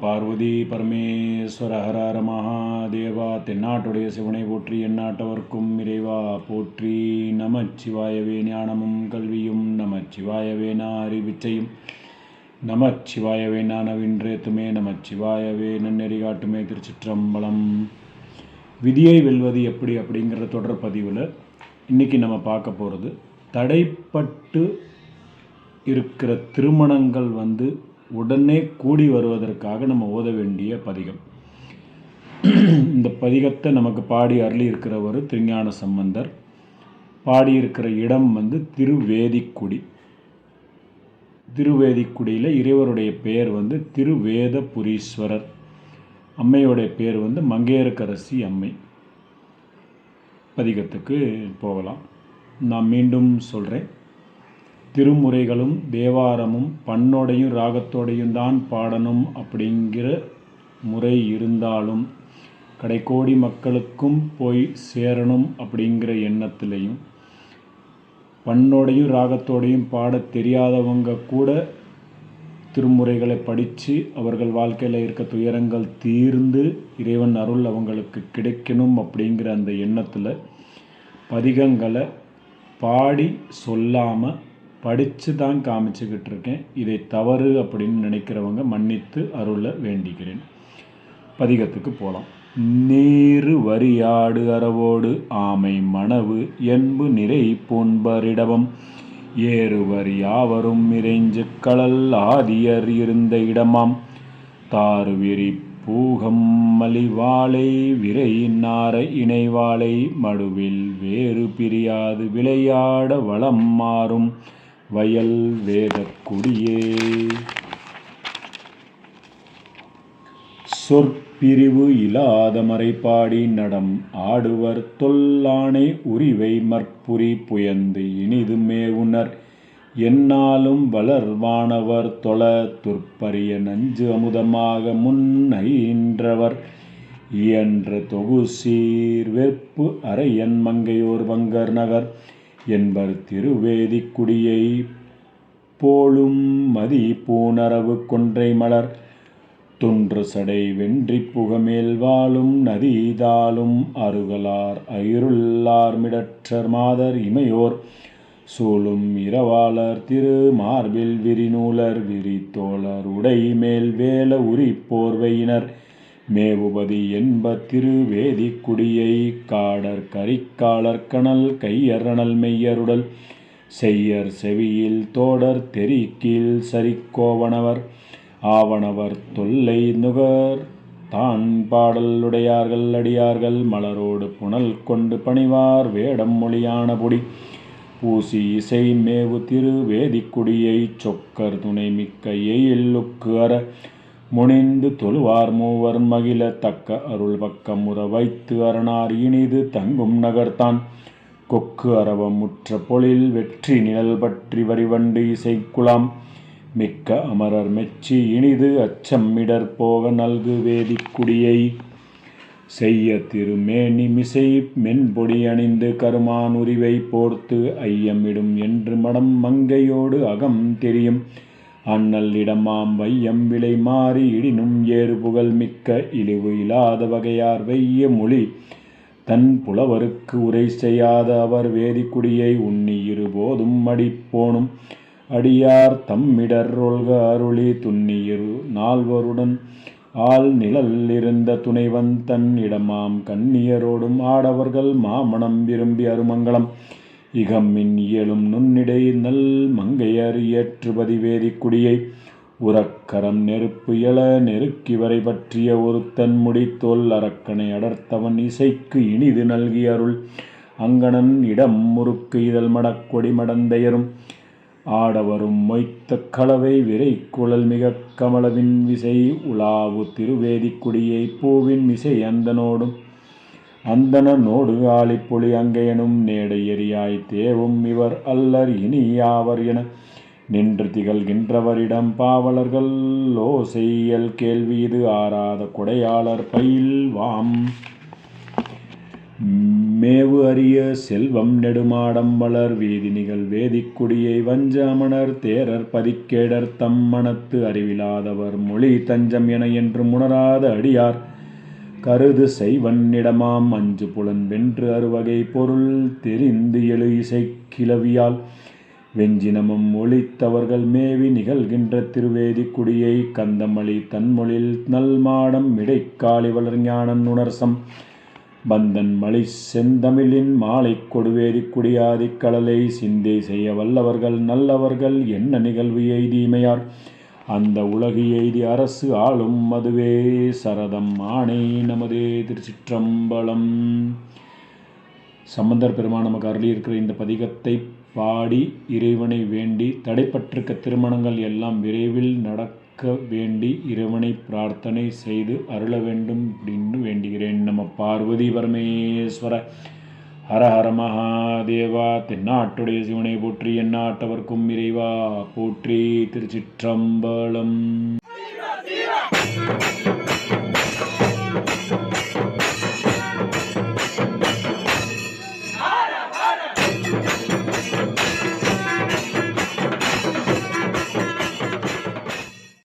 பார்வதி பரமேஸ்வர ஹரஹர மகாதேவா தென்னாட்டுடைய சிவனை போற்றி எந்நாட்டவர்க்கும் இறைவா போற்றி நமச்சிவாயவே ஞானமும் கல்வியும் நமச்சிவாயவே அறிவிச்சையும் நமச்சிவாயவே நானவின்றேத்துமே நமச்சிவாயவே நன்னெறி காட்டுமே திருச்சிற்றம்பலம். விதியை வெல்வது எப்படி அப்படிங்கிற தொடர் பதிவில் இன்றைக்கி நம்ம பார்க்க போகிறது தடைப்பட்டு இருக்கிற திருமணங்கள் வந்து உடனே கூடி வருவதற்காக நம்ம ஓத வேண்டிய பதிகம். இந்த பதிகத்தை நமக்கு பாடி அருளி இருக்கிறவர் திருஞான சம்பந்தர். பாடியிருக்கிற இடம் வந்து திருவேதிக்குடி. திருவேதிக்குடியில் இறைவருடைய பெயர் வந்து திருவேதபுரீஸ்வரர். அம்மையோடைய பேர் வந்து மங்கையரக்கரசி அம்மை. பதிகத்துக்கு போகலாம். நான் மீண்டும் சொல்கிறேன் திருமுறைகளும் தேவாரமும் பண்ணோடையும் ராகத்தோடையும் தான் பாடணும் அப்படிங்கிற முறை இருந்தாலும் கடைக்கோடி மக்களுக்கும் போய் சேரணும் அப்படிங்கிற எண்ணத்துலேயும் பண்ணோடையும் ராகத்தோடையும் பாட தெரியாதவங்க கூட திருமுறைகளை படித்து அவர்கள் வாழ்க்கையில் இருக்க துயரங்கள் தீர்ந்து இறைவன் அருள் அவங்களுக்கு கிடைக்கணும் அப்படிங்கிற அந்த எண்ணத்தில் பதிகங்களை பாடி சொல்லாமல் படித்து தான் காமிச்சுக்கிட்டு இருக்கேன் இதை தவறு அப்படின்னு நினைக்கிறவங்க மன்னித்து அருள வேண்டிக்கிறேன். பதிகத்துக்கு போகலாம் நீரு வரியாடு அறவோடு ஆமை மணவு என்பு நிறை பூன்பரிடவம் ஏறுவர் யாவரும் இறைஞ்சு கடல் ஆதியர் இருந்த இடமாம். தாறுவிரி பூகம் மலிவாளை விரை நார இணைவாளை. மடுவில் வேறு பிரியாது விளையாட வளம் மாறும். வயல் வேதக்குடியே சொற்பிரிவு இல்லாத மறைப்பாடி நடம் ஆடுவர் தொல்லானை உரிவை மற்புரி புயந்து இனிது மேவுனர் என்னாலும் வளர்வானவர் தொழ துற்பரிய நஞ்சு அமுதமாக முன்னைன்றவர் இயன்ற தொகு சீர்வெப்பு அரையன் மங்கையோர் வங்கர் நகர். என்பர் திருவேதிக்குடியை போலும் மதி பூணரவு கொன்றை மலர். தொன்று சடை வென்றி புகமேல் வாழும் நதிதாலும் அருகலார் அயிருள்ளார் மிடற்றர் மாதர் இமையோர். சூழும் இரவாளர் திரு மார்பில் விரிநூலர் விரித்தோழர் உடை மேல் வேல உரி போர்வையினர். மேவுபதி என்ப திருவேதிக்குடியை காடர் கரிக்காலர் கணல் கையரணல் மெய்யருடல் செய்யர் செவியில் தோடர் தெறிக்கீழ் சரிக்கோவனவர் ஆவணவர் தொல்லை நுகர் தான் பாடலுடையார்கள் அடியார்கள் மலரோடு புனல் கொண்டு பணிவார் வேடம் மொழியான பொடி. பூசி இசை மேவு திரு வேதிக்குடியை சொக்கர் துணை மிக்க எயில்லுக்கு அற முனிந்து தொழுவார் மூவர் மகிழ தக்க அருள் பக்கம் உற வைத்து அரணார் இனிது தங்கும் நகர்த்தான். கொக்கு அரவம் முற்ற பொழில் வெற்றி நிழல் பற்றி வரிவண்டு இசைக்குலாம் மிக்க அமரர் மெச்சி இனிது அச்சம்மிடர் போக நல்கு வேதிக்குடியை. செய்ய திருமேனி மிசை மென்பொடி அணிந்து கருமான் உரிவை போர்த்து ஐயமிடும் என்று மடம் மங்கையோடு அகம் தெரியும். அண்ணல் இடமாம் வையம் விலை மாறி இடினும் ஏறு புகழ் மிக்க இழிவு இல்லாத வகையார் வெய்ய மொழி. தன் புலவருக்கு உரை செய்யாத அவர் வேதிக்குடியை உண்ணி இருபோதும் அடிப்போனும். அடியார் தம்மிடர் ஒல்க அருளி துண்ணியிரு நால்வருடன். ஆள் நிழல் இருந்த துணைவன் தன் இடமாம் கண்ணியரோடும் ஆடவர்கள் மாமணம் விரும்பி அருமங்கலம். இகம்மின் இயலும் நுண்ணிடை நல் மங்கையர் ஏற்றுபதி வேதிக்குடியை உறக்கரம் நெருப்பு எழ நெருக்கி வரை பற்றிய ஒருத்தன் முடித்தோல் அரக்கனை அடர்த்தவன் இசைக்கு இனிது நல்கி அருள். அங்கணன் இடம் முறுக்கு இதழ் மடக்கொடி மடந்தையரும் ஆடவரும் மொய்த்த களவை விரை குழல் மிக கமலவின் விசை உலாவு திருவேதிக்குடியை பூவின் விசை அந்தனோடும். அந்தன நோடு ஆளிப்புலி அங்கையனும் நேடை எரியாய் தேவும் இவர் அல்லர் இனி யாவர் என நின்று திகழ்கின்றவரிடம் பாவலர்கள் ஓசெய்யல் கேள்வி இது ஆறாத கொடையாளர் பயில்வாம். மேவு அரிய செல்வம் நெடுமாடம் வளர் நிகழ் வேதிக்குடியை வஞ்ச அமணர் தேரர் பதிக்கேடர் தம் மனத்து அறிவிலாதவர் மொழி தஞ்சம் என என்று உணராத அடியார் கருது செய்வன்னிடமாம் அஞ்சு புலன் வென்று அறுவகை பொருள் தெரிந்து எழு இசை கிளவியால். வெஞ்சினமும் ஒளித்தவர்கள் மேவி நிகழ்கின்ற திருவேதி குடியை கந்தமளி தன்மொழில் நல்மாடம் இடைக்காளி வளர் ஞானன் உணர்சம். பந்தன் மலி செந்தமிழின் மாலை கொடுவேதி குடியாதிக் கடலை சிந்தை செய்ய வல்லவர்கள் நல்லவர்கள் என்ன நிகழ்வு எய்தீமையார். அந்த உலகு எய்தி அரசு ஆளும் அதுவே சரதம் ஆணை நமதே திருச்சிற்றம்பலம். சம்பந்தர் பெருமான் நமக்கு அருளியிருக்கிற இந்த பதிகத்தை பாடி இறைவனை வேண்டி தடைப்பட்டிருக்க திருமணங்கள் எல்லாம் விரைவில் நடக்க வேண்டி இறைவனை பிரார்த்தனை செய்து அருள வேண்டும் அப்படின்னு வேண்டுகிறேன். நம்ம பார்வதி பரமேஸ்வர ஹர ஹர மகாதேவா தென்னாட்டுடைய சிவனை போற்றி எந்நாட்டவர்க்கும் இறைவா போற்றி திருச்சிற்றம்பலம்.